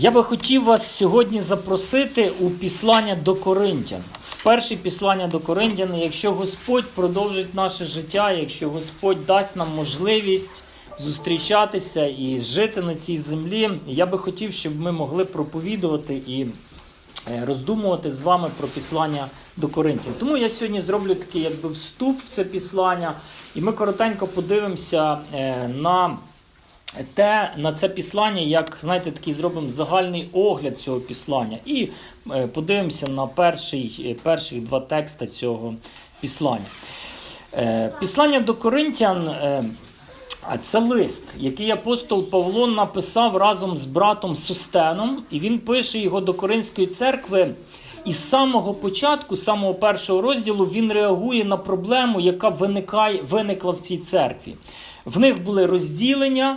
Я би хотів вас сьогодні запросити у післання до Коринтян. Перше післання до Коринтян, якщо Господь продовжить наше життя, якщо Господь дасть нам можливість зустрічатися і жити на цій землі, я би хотів, щоб ми могли проповідувати і е, роздумувати з вами про післання до Коринтян. Тому я сьогодні зроблю такий якби вступ в це післання, і ми коротенько подивимося е, на те на це післання, як знаєте, такий зробимо загальний огляд цього післання, і е, подивимося на перший, е, перших два текста цього післання. Е, Післання до Коринтян. це лист, який апостол Павло написав разом з братом Состеном, і він пише його до Коринської церкви. І з самого початку, з самого першого розділу, він реагує на проблему, яка виникає, виникла в цій церкві. В них були розділення,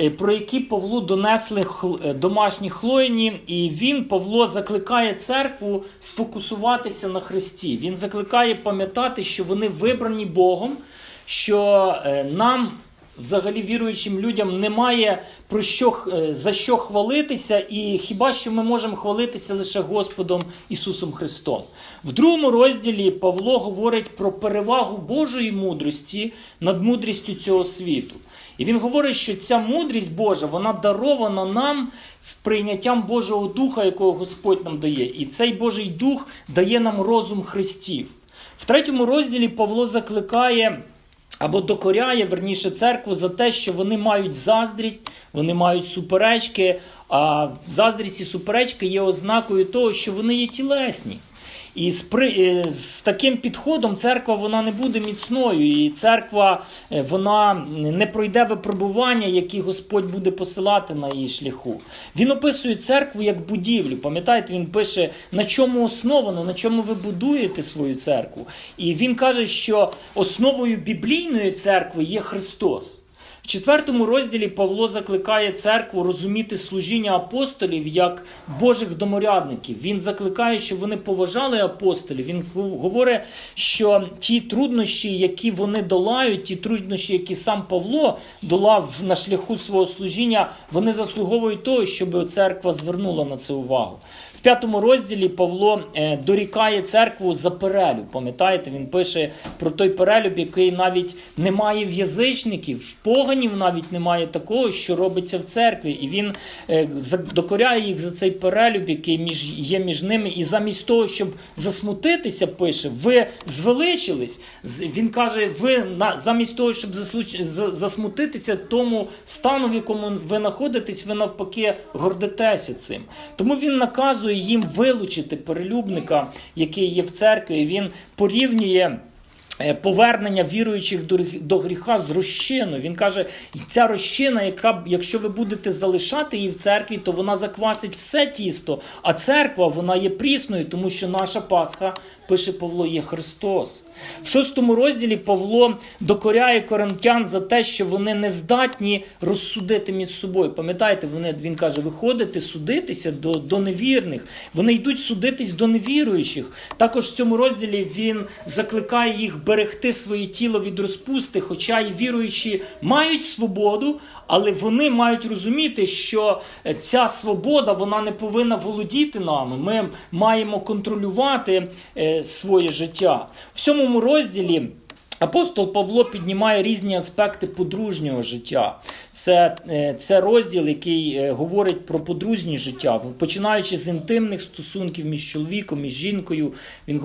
е, про які Павлу донесли е, домашні хлоїні, і він, Павло, закликає церкву сфокусуватися на Христі. Він закликає пам'ятати, що вони вибрані Богом, що е, нам взагалі віруючим людям немає про що е, за що хвалитися, і хіба що ми можемо хвалитися лише Господом Ісусом Христом. В другому розділі Павло говорить про перевагу Божої мудрості над мудрістю цього світу. І він говорить, що ця мудрість Божа вона дарована нам з прийняттям Божого Духа, якого Господь нам дає. І цей Божий Дух дає нам розум Христів. В третьому розділі Павло закликає або докоряє верніше церкву за те, що вони мають заздрість, вони мають суперечки. А заздрість і суперечки є ознакою того, що вони є тілесні. І з, при, е, з таким підходом церква вона не буде міцною, і церква е, вона не пройде випробування, які Господь буде посилати на її шляху. Він описує церкву як будівлю. Пам'ятаєте, він пише, на чому основано, на чому ви будуєте свою церкву. І він каже, що основою біблійної церкви є Христос. В четвертому розділі Павло закликає церкву розуміти служіння апостолів як Божих доморядників. Він закликає, щоб вони поважали апостолів. Він говорить, що ті труднощі, які вони долають, ті труднощі, які сам Павло долав на шляху свого служіння, вони заслуговують того, щоб церква звернула на це увагу. П'ятому розділі Павло е, дорікає церкву за перелюб. Пам'ятаєте, він пише про той перелюб, який навіть немає в язичників, в поганів навіть немає такого, що робиться в церкві. І він е, докоряє їх за цей перелюб, який між, є між ними. І замість того, щоб засмутитися, пише, ви звеличились. Він каже, ви замість того, щоб засмутитися тому стану, в якому ви знаходитесь, ви навпаки гордитеся цим. Тому він наказує їм вилучити перелюбника, який є в церкві. Він порівнює. е, Повернення віруючих до гріха з розчиною. Він каже, ця розчина, яка якщо ви будете залишати її в церкві, то вона заквасить все тісто. А церква вона є прісною, тому що наша Пасха, пише Павло, є Христос. В шостому розділі Павло докоряє коринтян за те, що вони не здатні розсудити між собою. Пам'ятаєте, вони, він каже, виходити судитися до, до невірних. Вони йдуть судитись до невіруючих. Також в цьому розділі він закликає їх берегти своє тіло від розпусти, хоча й віруючі мають свободу, але вони мають розуміти, що ця свобода вона не повинна володіти нами. Ми маємо контролювати е, своє життя. В сьомому розділі. Апостол Павло піднімає різні аспекти подружнього життя. Це, е, це розділ, який е, говорить про подружнє життя, починаючи з інтимних стосунків між чоловіком і жінкою. Він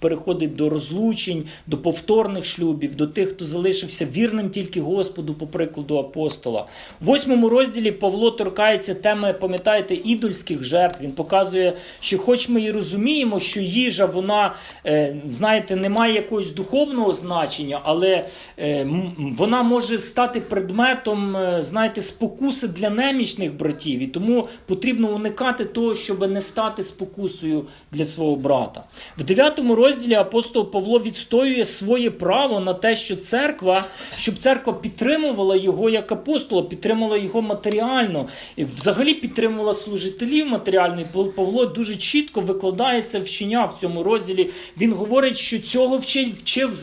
переходить до розлучень, до повторних шлюбів, до тих, хто залишився вірним тільки Господу, по прикладу апостола. В восьмому розділі Павло торкається теми, пам'ятаєте, ідольських жертв. Він показує, що, хоч ми і розуміємо, що їжа, вона, е, знаєте, не має якогось духовного значення, але е, вона може стати предметом, е, знаєте, спокуси для немічних братів. І тому потрібно уникати того, щоб не стати спокусою для свого брата. В дев'ятому розділі апостол Павло відстоює своє право на те, що церква, щоб церква підтримувала його як апостола, підтримувала його матеріально, і взагалі підтримувала служителів матеріально. І Павло дуже чітко викладає це вчення в цьому розділі. Він говорить, що цього вчив, вчив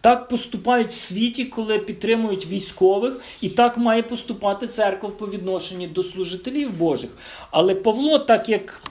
так поступають в світі, коли підтримують військових, і так має поступати церква по відношенню до служителів Божих. Але Павло, так як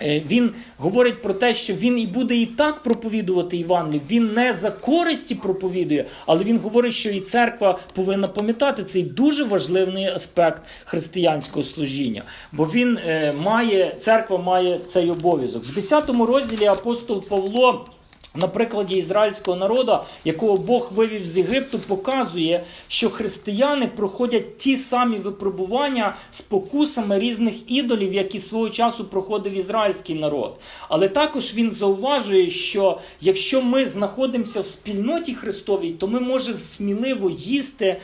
Е, Він говорить про те, що він і буде і так проповідувати Євангелію. Він не за користі проповідує, але він говорить, що і церква повинна пам'ятати цей дуже важливий аспект християнського служіння. Бо він е, має, церква має цей обов'язок. В 10 розділі апостол Павло. На прикладі ізраїльського народу, якого Бог вивів з Єгипту, показує, що християни проходять ті самі випробування з покусами різних ідолів, які свого часу проходив ізраїльський народ. Але також він зауважує, що якщо ми знаходимося в спільноті Христовій, то ми можемо сміливо їсти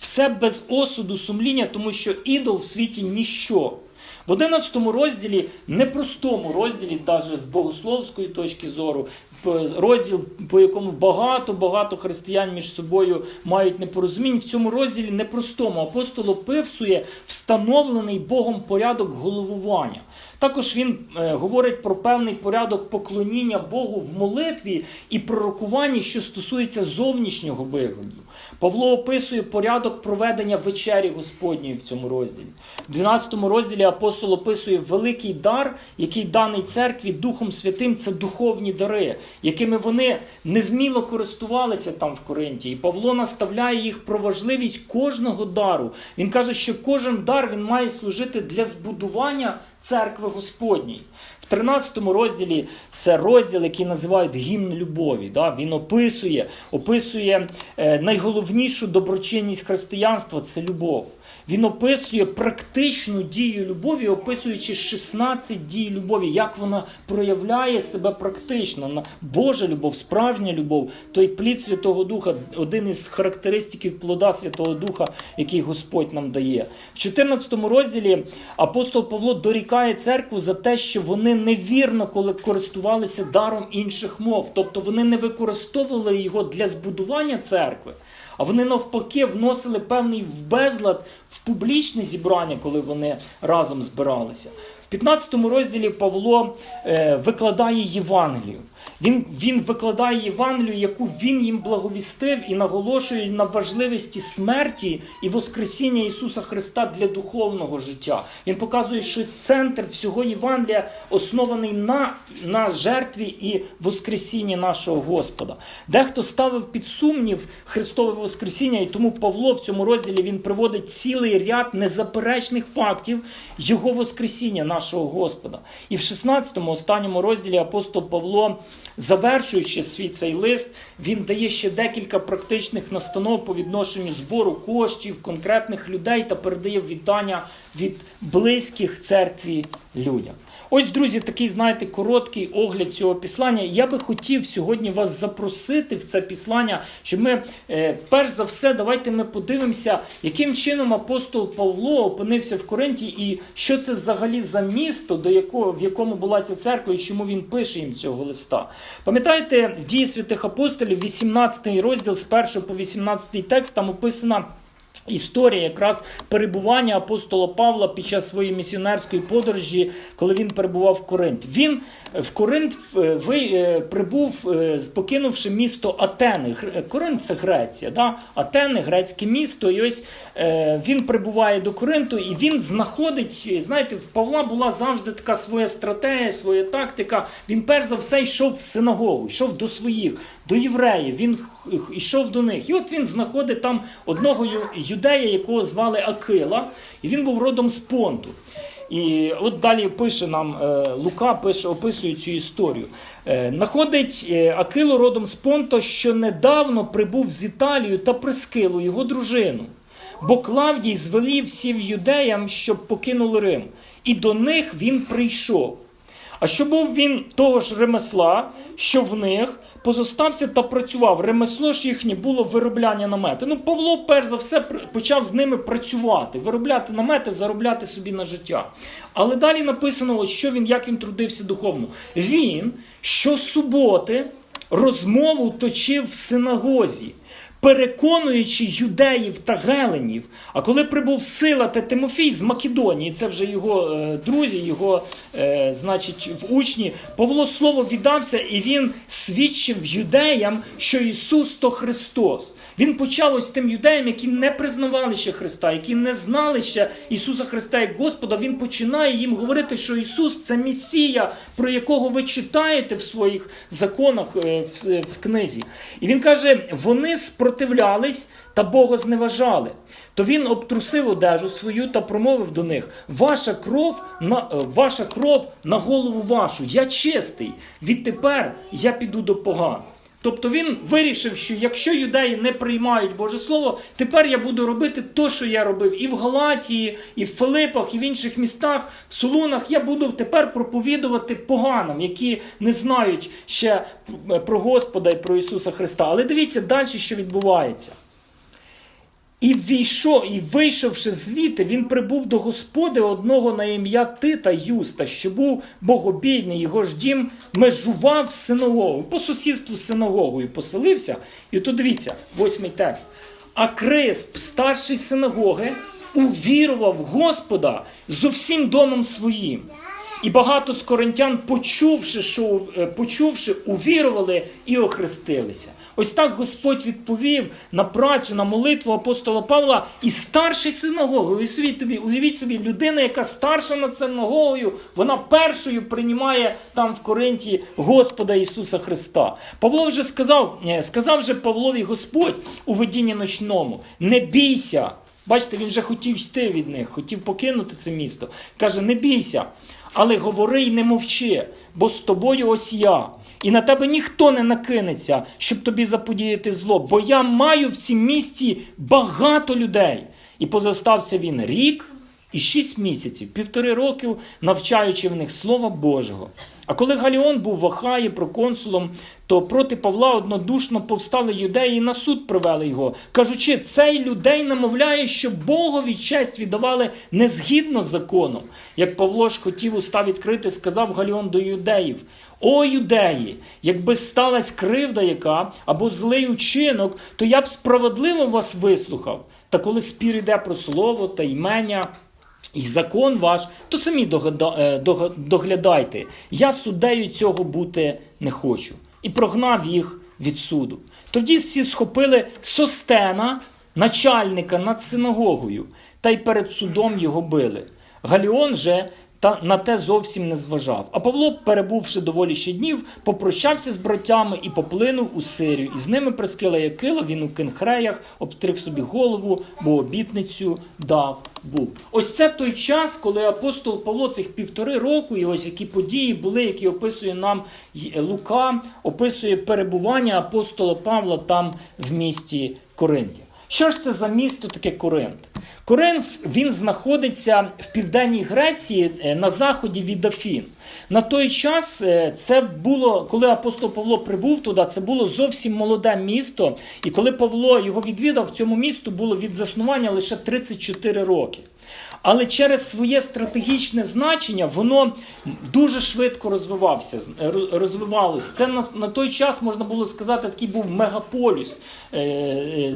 все без осуду, сумління, тому що ідол в світі ніщо. В 11 розділі, непростому розділі, навіть з богословської точки зору, розділ, по якому багато-багато християн між собою мають непорозумінь, в цьому розділі непростому апостол описує встановлений Богом порядок головування. Також він е, говорить про певний порядок поклоніння Богу в молитві і пророкуванні, що стосується зовнішнього вигляду. Павло описує порядок проведення вечері Господньої в цьому розділі. В 12 розділі апостол описує великий дар, який даний церкві Духом Святим це духовні дари, якими вони невміло користувалися там в Коринті. І Павло наставляє їх про важливість кожного дару. Він каже, що кожен дар він має служити для збудування церкви Господньої. В 13 розділі це розділ, який називають гімн любові. Да? Він описує, описує е, найголовнішу доброчинність християнства це любов. Він описує практичну дію любові, описуючи 16 дій любові, як вона проявляє себе практично. Божа любов, справжня любов, той плід Святого Духа, один із характеристиків плода Святого Духа, який Господь нам дає. В 14 розділі апостол Павло дорікає церкву за те, що вони невірно коли користувалися даром інших мов, тобто вони не використовували його для збудування церкви. А вони навпаки вносили певний безлад в публічне зібрання, коли вони разом збиралися. В 15 розділі Павло е, викладає Євангелію. Він, він викладає Євангелію, яку він їм благовістив і наголошує на важливості смерті і Воскресіння Ісуса Христа для духовного життя. Він показує, що центр всього Євангелія оснований на, на жертві і Воскресінні нашого Господа. Дехто ставив під сумнів Христове Воскресіння, і тому Павло в цьому розділі він приводить цілий ряд незаперечних фактів Його Воскресіння, нашого Господа. І в 16-му останньому розділі апостол Павло, завершуючи свій цей лист, він дає ще декілька практичних настанов по відношенню збору коштів, конкретних людей та передає віддання від близьких церкві людям. Ось, друзі, такий, знаєте, короткий огляд цього післання. Я би хотів сьогодні вас запросити в це післання, щоб ми, е, перш за все, давайте ми подивимося, яким чином апостол Павло опинився в Коринті, і що це взагалі за місто, до якого, в якому була ця церква, і чому він пише їм цього листа. Пам'ятаєте, в дії святих апостолів, 18 розділ з 1 по 18 текст, там описана. Історія якраз перебування апостола Павла під час своєї місіонерської подорожі, коли він перебував в Коринт. Він е, в Коринт е, е, прибув, покинувши місто Атени. Коринт це Греція, да? Атени, грецьке місто. І ось він прибуває до Коринту і він знаходить, знаєте, в Павла була завжди така своя стратегія, своя тактика. Він перш за все йшов в синагогу, йшов до своїх, до євреїв. Він йшов до них. І от він знаходить там одного юдея, якого звали Акила, і він був родом з Понту. І от далі пише нам е, Лука, пише, описує цю історію. Е, находить е, Акилу родом з Понто, що недавно прибув з Італією та Прискилу, його дружину. Бо Клавдій звелів всім юдеям, щоб покинули Рим. І до них він прийшов. А що був він того ж ремесла, що в них позостався та працював. Ремесло ж їхнє було виробляння намети. Ну, Павло, перш за все, почав з ними працювати, виробляти намети, заробляти собі на життя. Але далі написано, що він, як він трудився духовно. Він щосуботи розмову точив в синагозі, переконуючи юдеїв та геленів. А коли прибув сила та Тимофій з Македонії, це вже його е, друзі, його е, значить, в учні, Павло слово віддався, і він свідчив юдеям, що Ісус то Христос. Він почав ось тим юдеям, які не признавали ще Христа, які не знали ще Ісуса Христа як Господа. Він починає їм говорити, що Ісус це Месія, про якого ви читаєте в своїх законах е, в, книзі. І він каже: вони спротивлялись та Бога зневажали. То він обтрусив одежу свою та промовив до них: Ваша кров на е, ваша кров на голову вашу. Я чистий. Відтепер я піду до поган. Тобто він вирішив, що якщо юдеї не приймають Боже Слово, тепер я буду робити те, що я робив і в Галатії, і в Филипах, і в інших містах, в Солунах. Я буду тепер проповідувати поганам, які не знають ще про Господа і про Ісуса Христа. Але дивіться далі, що відбувається. І війшов, і вийшовши звідти, він прибув до господи одного на ім'я Тита Юста, що був богобійний, його ж дім межував з синагогою, по сусідству з синагогою поселився. І тут дивіться, восьмий текст. А Крисп, старший синагоги, увірував Господа з усім домом своїм. І багато з коринтян, почувши, що е, почувши, увірували і охрестилися. Ось так Господь відповів на працю, на молитву апостола Павла і старший синагоги. Уявіть собі, уявіть собі, людина, яка старша над синагогою, вона першою приймає там в Коринті Господа Ісуса Христа. Павло вже сказав, е, сказав же Павлові Господь у видінні ночному: не бійся. Бачите, він вже хотів йти від них, хотів покинути це місто. Каже: не бійся, але говори й не мовчи, бо з тобою ось я. І на тебе ніхто не накинеться, щоб тобі заподіяти зло, бо я маю в цім місті багато людей. І позастався він рік і шість місяців, півтори років, навчаючи в них Слова Божого. А коли Галіон був в Ахаї проконсулом, то проти Павла однодушно повстали юдеї і на суд привели його, кажучи, цей людей намовляє, що Богові честь віддавали не згідно з законом. Як Павло ж хотів уста відкрити, сказав Галіон до юдеїв: О, юдеї, якби сталася кривда яка або злий учинок, то я б справедливо вас вислухав. Та коли спір іде про слово та ймення, і закон ваш, то самі е, доглядайте. Я суддею цього бути не хочу. І прогнав їх від суду. Тоді всі схопили Состена, начальника над синагогою, та й перед судом його били. Галіон же та на те зовсім не зважав. А Павло, перебувши доволі ще днів, попрощався з братями і поплинув у Сирію. І з ними прискила Якила, він у кенхреях, обстриг собі голову, бо обітницю дав був. Ось це той час, коли апостол Павло цих півтори року, і ось які події були, які описує нам Лука, описує перебування апостола Павла там в місті Коринті. Що ж це за місто таке Коринт? Коринф він знаходиться в південній Греції е, на заході від Афін. На той час е, це було, коли апостол Павло прибув туди, це було зовсім молоде місто. І коли Павло його відвідав, в цьому місту було від заснування лише 34 роки. Але через своє стратегічне значення воно дуже швидко розвивався, з- роз- Це на, на той час можна було сказати, такий був мегаполіс. е, е,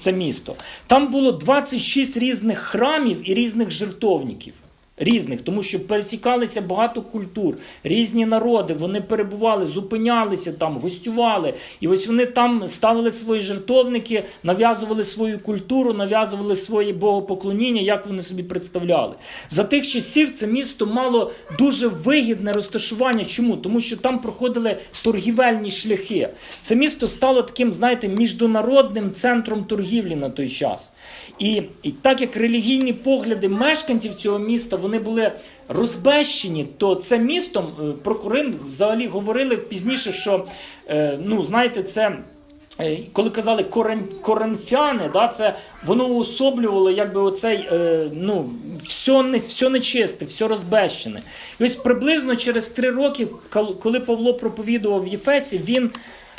Це місто. Там було 26 різних храмів і різних жертовників. Різних, тому що пересікалися багато культур, різні народи, вони перебували, зупинялися там, гостювали. І ось вони там ставили свої жертовники, нав'язували свою культуру, нав'язували своє богопоклоніння, як вони собі представляли. За тих часів це місто мало дуже вигідне розташування. Чому? Тому що там проходили торгівельні шляхи. Це місто стало таким, знаєте, міжнародним центром торгівлі на той час. І, і так як релігійні погляди мешканців цього міста вони були розбещені, то це містом е, про Коринт взагалі говорили пізніше, що е, ну знаєте, це. е, Коли казали корен, коринфяни, да, це воно уособлювало якби оцей е, ну, все, не, все нечисте, все розбещене. І ось приблизно через три роки, кол- коли Павло проповідував в Єфесі, він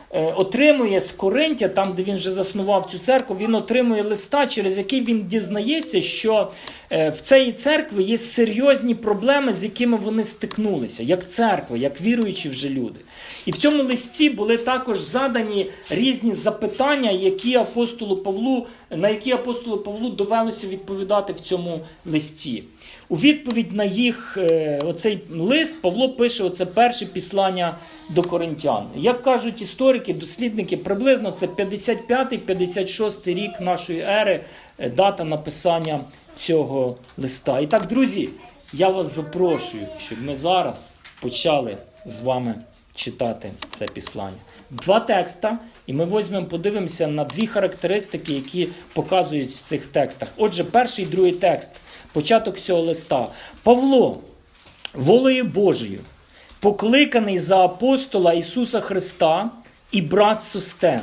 отримує з Коринтя, там де він вже заснував цю церкву, він отримує листа, через який він дізнається, що е, в цій церкві є серйозні проблеми, з якими вони стикнулися, як церква, як віруючі вже люди. І в цьому листі були також задані різні запитання, які апостолу Павлу, на які апостолу Павлу довелося відповідати в цьому листі. У відповідь на їх е, оцей лист Павло пише оце перше післання до коринтян. Як кажуть історики, дослідники, приблизно це 55-56 рік нашої ери, е, дата написання цього листа. І так, друзі, я вас запрошую, щоб ми зараз почали з вами читати це післання. Два текста, і ми візьмемо, подивимося на дві характеристики, які показують в цих текстах. Отже, перший і другий текст, початок цього листа. Павло, волею Божою, покликаний за апостола Ісуса Христа і брат Состен.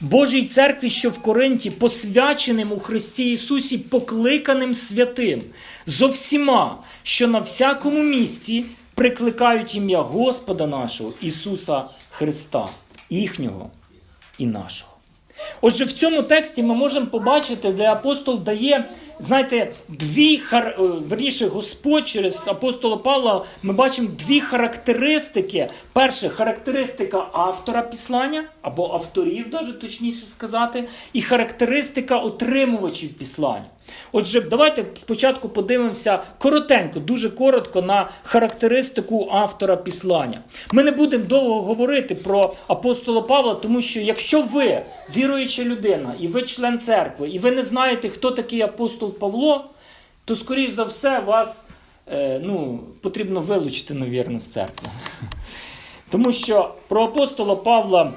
Божій церкві, що в Коринті, посвяченим у Христі Ісусі, покликаним святим, зо всіма, що на всякому місці прикликають ім'я Господа нашого Ісуса Христа, їхнього і нашого. Отже, в цьому тексті ми можемо побачити, де апостол дає, знаєте, дві хар... е, верніше, Господь через апостола Павла ми бачимо дві характеристики. Перше, характеристика автора післання, або авторів, даже точніше сказати, і характеристика отримувачів післання. Отже, давайте спочатку подивимося коротенько, дуже коротко на характеристику автора післання. Ми не будемо довго говорити про апостола Павла, тому що якщо ви віруюча людина, і ви член церкви, і ви не знаєте, хто такий апостол Павло, то, скоріш за все, вас е, ну, потрібно вилучити, навірно, з церкви. Тому що про апостола Павла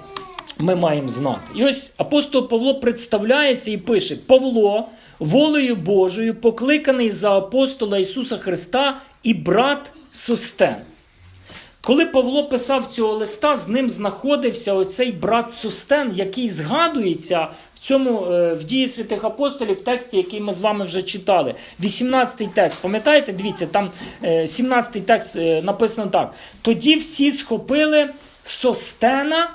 ми маємо знати. І ось апостол Павло представляється і пише: Павло, волею Божою, покликаний за апостола Ісуса Христа і брат Состен. Коли Павло писав цього листа, з ним знаходився оцей брат Состен, який згадується в цьому е, в дії святих апостолів, в тексті, який ми з вами вже читали. 18-й текст. Пам'ятаєте, дивіться, там е, 17-й текст е, написано так: тоді всі схопили Состена,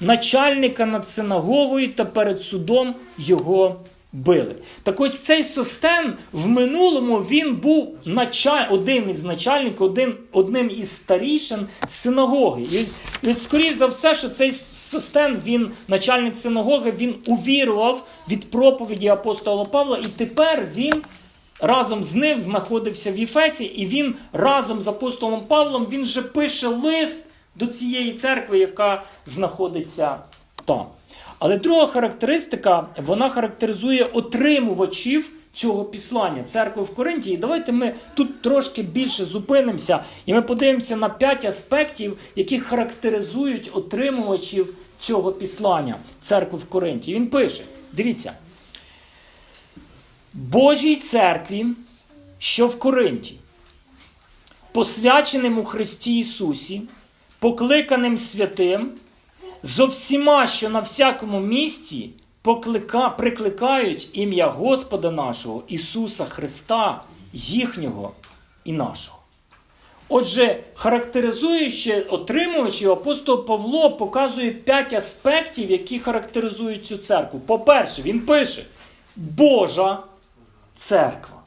начальника над синагогою, та перед судом його били. Так ось цей Состен в минулому він був началь... один із начальників, один, одним із старішин синагоги. І, і скоріш за все, що цей Состен, він начальник синагоги, він увірував від проповіді апостола Павла, і тепер він. Разом з ним знаходився в Єфесі, і він разом з апостолом Павлом він же пише лист до цієї церкви, яка знаходиться там. Але друга характеристика, вона характеризує отримувачів цього післання церкви в Коринті. І давайте ми тут трошки більше зупинимося, і ми подивимося на п'ять аспектів, які характеризують отримувачів цього післання церкви в Коринті. Він пише: дивіться. Божій церкві, що в Коринті, посвяченим у Христі Ісусі, покликаним святим, зо всіма, що на всякому місці поклика, прикликають ім'я Господа нашого Ісуса Христа, їхнього і нашого. Отже, характеризуючи отримувачів, апостол Павло показує п'ять аспектів, які характеризують цю церкву. По-перше, він пише Божа церква.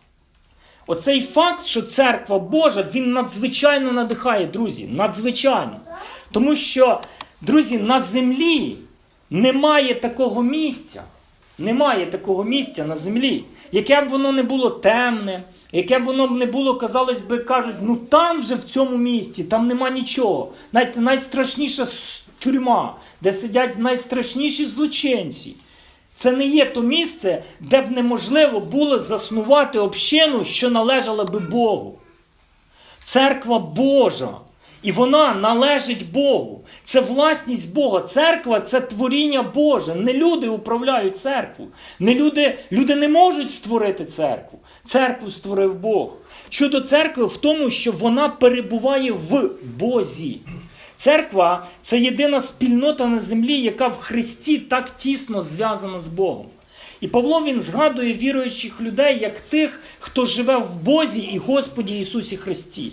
Оцей факт, що церква Божа, він надзвичайно надихає, друзі. Надзвичайно. Тому що, друзі, на землі немає такого місця. Немає такого місця на землі. Яке б воно не було темне, яке б воно не було, казалось би, кажуть, ну там же в цьому місці, там нема нічого. Навіть найстрашніша тюрма, де сидять найстрашніші злочинці. Це не є то місце, де б неможливо було заснувати общину, що належала би Богу. Церква Божа. І вона належить Богу. Це власність Бога. Церква це творіння Боже. Не люди управляють церкву. Не люди, люди не можуть створити церкву. Церкву створив Бог. Щодо церкви в тому, що вона перебуває в Бозі. Церква це єдина спільнота на землі, яка в Христі так тісно зв'язана з Богом. І Павло він згадує віруючих людей як тих, хто живе в Бозі і Господі Ісусі Христі.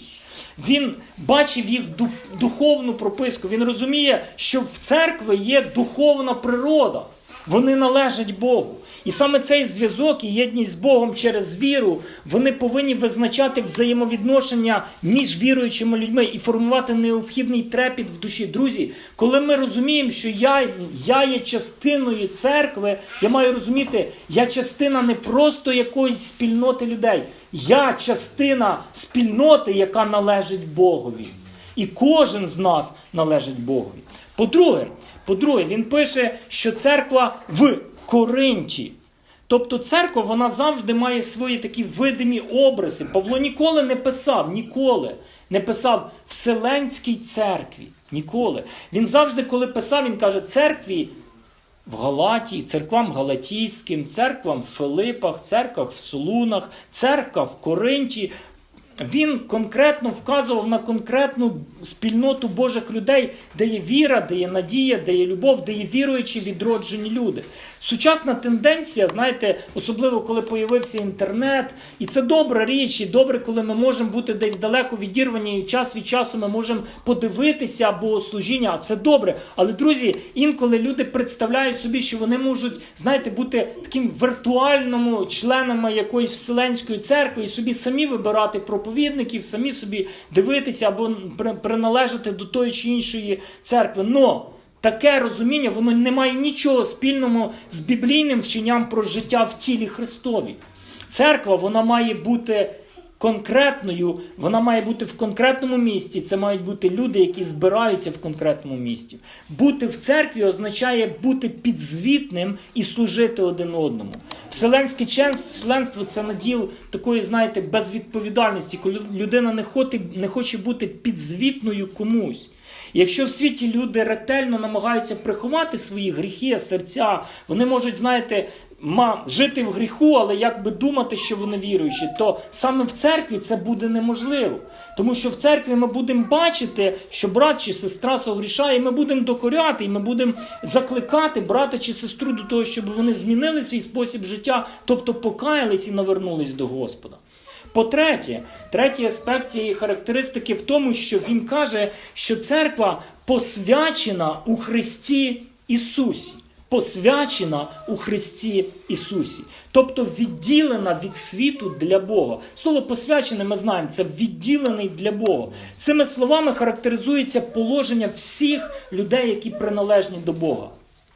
Він бачив їх ду- духовну прописку. Він розуміє, що в церкві є духовна природа. Вони належать Богу. І саме цей зв'язок і єдність з Богом через віру вони повинні визначати взаємовідношення між віруючими людьми і формувати необхідний трепіт в душі. Друзі, коли ми розуміємо, що я, я є частиною церкви, я маю розуміти, я частина не просто якоїсь спільноти людей, я частина спільноти, яка належить Богові. І кожен з нас належить Богові. По-друге, по-друге, він пише, що церква в Коринті. Тобто церква вона завжди має свої такі видимі образи. Павло ніколи не писав, ніколи не писав Вселенській церкві. Ніколи. Він завжди, коли писав, він каже, церкві в Галатії, церквам Галатійським, церквам в Филипах, церквах в Солунах, церква в Коринті. Він конкретно вказував на конкретну спільноту Божих людей, де є віра, де є надія, де є любов, де є віруючі відроджені люди. Сучасна тенденція, знаєте, особливо коли появився інтернет, і це добра річ, і добре, коли ми можемо бути десь далеко відірвані, і час від часу ми можемо подивитися богослужіння, а це добре. Але друзі, інколи люди представляють собі, що вони можуть, знаєте, бути таким віртуальними членами якоїсь вселенської церкви і собі самі вибирати проповідників, самі собі дивитися або приналежати до тої чи іншої церкви. Но таке розуміння воно не має нічого спільного з біблійним вченням про життя в тілі Христові. Церква вона має бути конкретною, вона має бути в конкретному місці. Це мають бути люди, які збираються в конкретному місці. Бути в церкві означає бути підзвітним і служити один одному. Вселенське членство це наділ такої, знаєте, безвідповідальності, коли людина не хоче, не хоче бути підзвітною комусь. Якщо в світі люди ретельно намагаються приховати свої гріхи, серця, вони можуть, знаєте, ма, жити в гріху, але якби думати, що вони віруючі, то саме в церкві це буде неможливо. Тому що в церкві ми будемо бачити, що брат чи сестра согрішає, і ми будемо докоряти, і ми будемо закликати брата чи сестру до того, щоб вони змінили свій спосіб життя, тобто покаялись і навернулись до Господа. По-третє, третій аспект цієї характеристики в тому, що він каже, що церква посвячена у Христі Ісусі. Посвячена у Христі Ісусі, тобто відділена від світу для Бога. Слово посвячене, ми знаємо, це відділений для Бога. Цими словами характеризується положення всіх людей, які приналежні до Бога.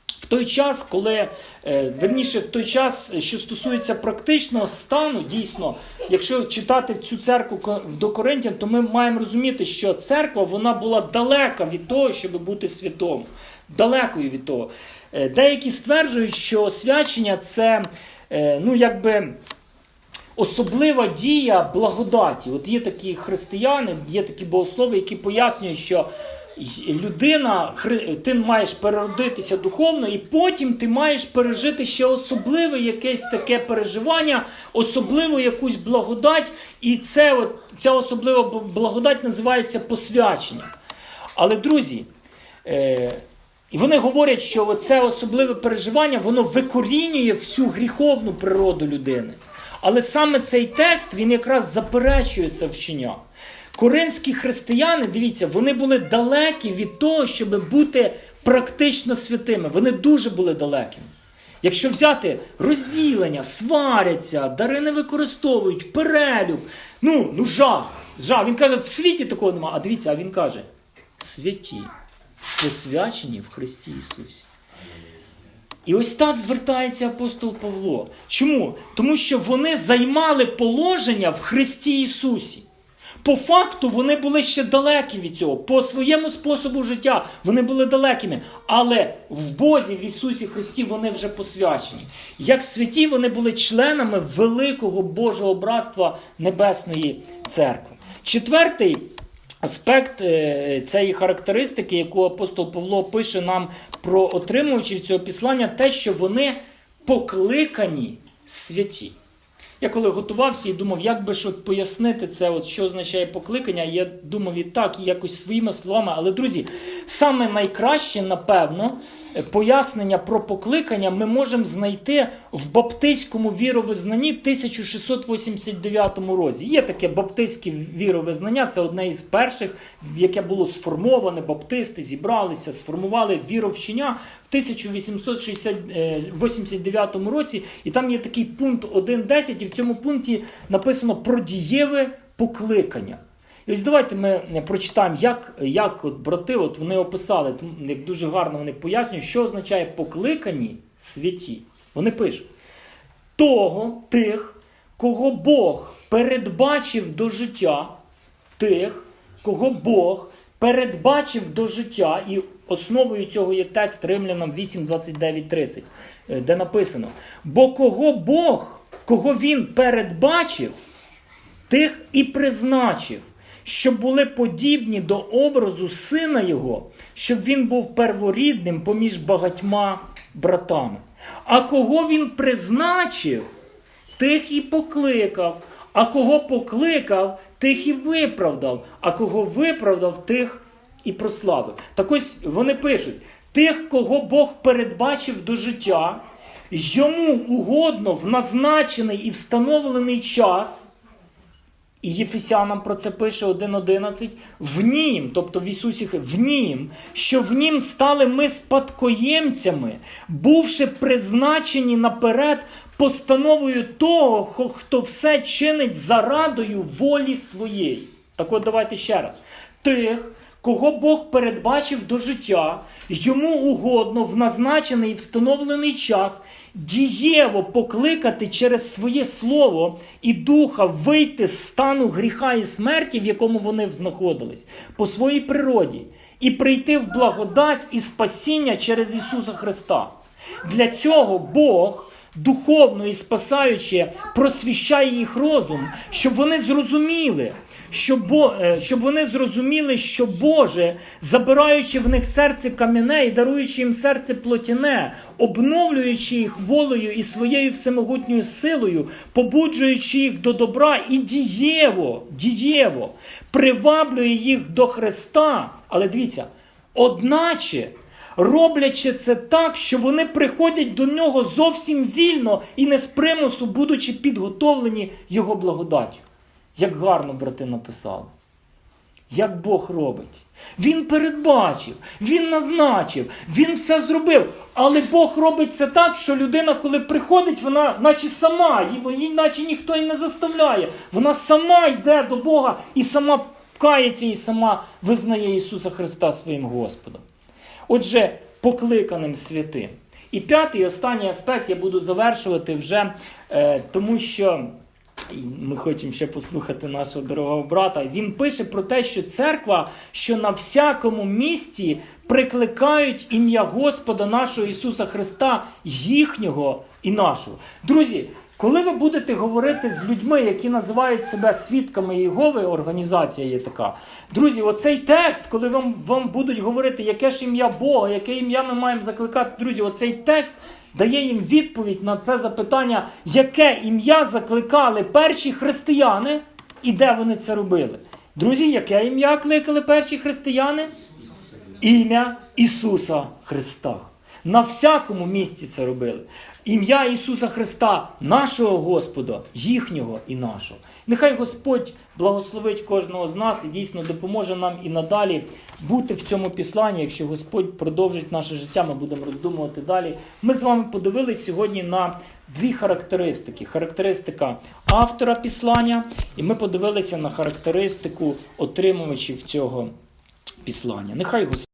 В той час, коли е, верніше, в той час, що стосується практичного стану, дійсно, якщо читати цю церкву до Коринтян, то ми маємо розуміти, що церква вона була далека від того, щоб бути святом. Далекою від того. Е, Деякі стверджують, що освячення це е, ну, якби особлива дія благодаті. От є такі християни, є такі богослови, які пояснюють, що людина, ти маєш переродитися духовно, і потім ти маєш пережити ще особливе якесь таке переживання, особливу якусь благодать, і це, от, ця особлива благодать називається посвячення. Але, друзі, е, і вони говорять, що це особливе переживання воно викорінює всю гріховну природу людини. Але саме цей текст він якраз заперечує це вчення. Коринські християни, дивіться, вони були далекі від того, щоб бути практично святими. Вони дуже були далекими. Якщо взяти розділення, сваряться, дари не використовують, перелюб, ну, ну жах, жах. Він каже, в світі такого немає. А дивіться, а він каже: святі, посвячені в Христі Ісусі. І ось так звертається апостол Павло. Чому? Тому що вони займали положення в Христі Ісусі. По факту вони були ще далекі від цього. По своєму способу життя вони були далекими. Але в Бозі, в Ісусі Христі, вони вже посвячені. Як святі, вони були членами великого Божого братства Небесної церкви. Четвертий аспект е, цієї характеристики, яку апостол Павло пише нам про отримувачів цього післання, те, що вони покликані святі. Я коли готувався і думав, як би ж пояснити це, от що означає покликання, я думав і так, і якось своїми словами. Але, друзі, саме найкраще, напевно, пояснення про покликання ми можемо знайти в баптистському віровизнанні 1689 році. Є таке баптистське віровизнання, це одне із перших, в яке було сформоване. Баптисти зібралися, сформували віровчення в 1889 році. І там є такий пункт 1.10, і в цьому пункті написано про дієве покликання. І ось давайте ми прочитаємо, як, як от брати от вони описали, як дуже гарно вони пояснюють, що означає покликані святі. Вони пишуть: того, тих, кого Бог передбачив до життя, тих, кого Бог передбачив до життя, і основою цього є текст Римлянам 8, 29, 30, е, де написано: бо кого Бог, кого Він передбачив, тих і призначив, щоб були подібні до образу сина Його, щоб він був перворідним поміж багатьма братами. А кого він призначив, тих і покликав, а кого покликав, тих і виправдав, а кого виправдав, тих і прославив. Так ось вони пишуть: тих, кого Бог передбачив до життя, йому угодно в назначений і встановлений час. І Єфесянам про це пише 1.11. В нім, тобто в Ісусі, в нім, що в нім стали ми спадкоємцями, бувши призначені наперед постановою того, хто все чинить зарадою волі своєї. Так от давайте ще раз. Тих, кого Бог передбачив до життя, йому угодно в назначений і встановлений час дієво покликати через своє слово і духа вийти з стану гріха і смерті, в якому вони знаходились, по своїй природі, і прийти в благодать і спасіння через Ісуса Христа. Для цього Бог. Духовно і спасаючи, просвіщає їх розум, щоб вони зрозуміли, що Бо, е, щоб вони зрозуміли, що Боже, забираючи в них серце кам'яне і даруючи їм серце плотяне, обновлюючи їх волею і своєю всемогутньою силою, побуджуючи їх до добра і дієво, дієво приваблює їх до Христа. Але дивіться, одначе. Роблячи це так, що вони приходять до нього зовсім вільно і не з примусу, будучи підготовлені його благодаттю. Як гарно брати написали. Як Бог робить. Він передбачив, він назначив, він все зробив. Але Бог робить це так, що людина, коли приходить, вона наче сама, її, наче ніхто і не заставляє. Вона сама йде до Бога і сама кається, і сама визнає Ісуса Христа своїм Господом. Отже, покликаним святим. І п'ятий, останній аспект я буду завершувати вже, е, тому що ми хочемо ще послухати нашого дорогого брата. Він пише про те, що церква, що на всякому місці прикликають ім'я Господа нашого Ісуса Христа, їхнього і нашого. Друзі, коли ви будете говорити з людьми, які називають себе свідками Єгови, організація є така. Друзі, оцей текст, коли вам, вам будуть говорити, яке ж ім'я Бога, яке ім'я ми маємо закликати, друзі, оцей текст дає їм відповідь на це запитання, яке ім'я закликали перші християни і де вони це робили. Друзі, яке ім'я кликали перші християни? Ім'я Ісуса Христа. На всякому місці це робили. Ім'я Ісуса Христа, нашого Господа, їхнього і нашого. Нехай Господь благословить кожного з нас і дійсно допоможе нам і надалі бути в цьому післанні. Якщо Господь продовжить наше життя, ми будемо роздумувати далі. Ми з вами подивились сьогодні на дві характеристики: характеристика автора післання, і ми подивилися на характеристику отримувачів цього післання. Нехай Господь.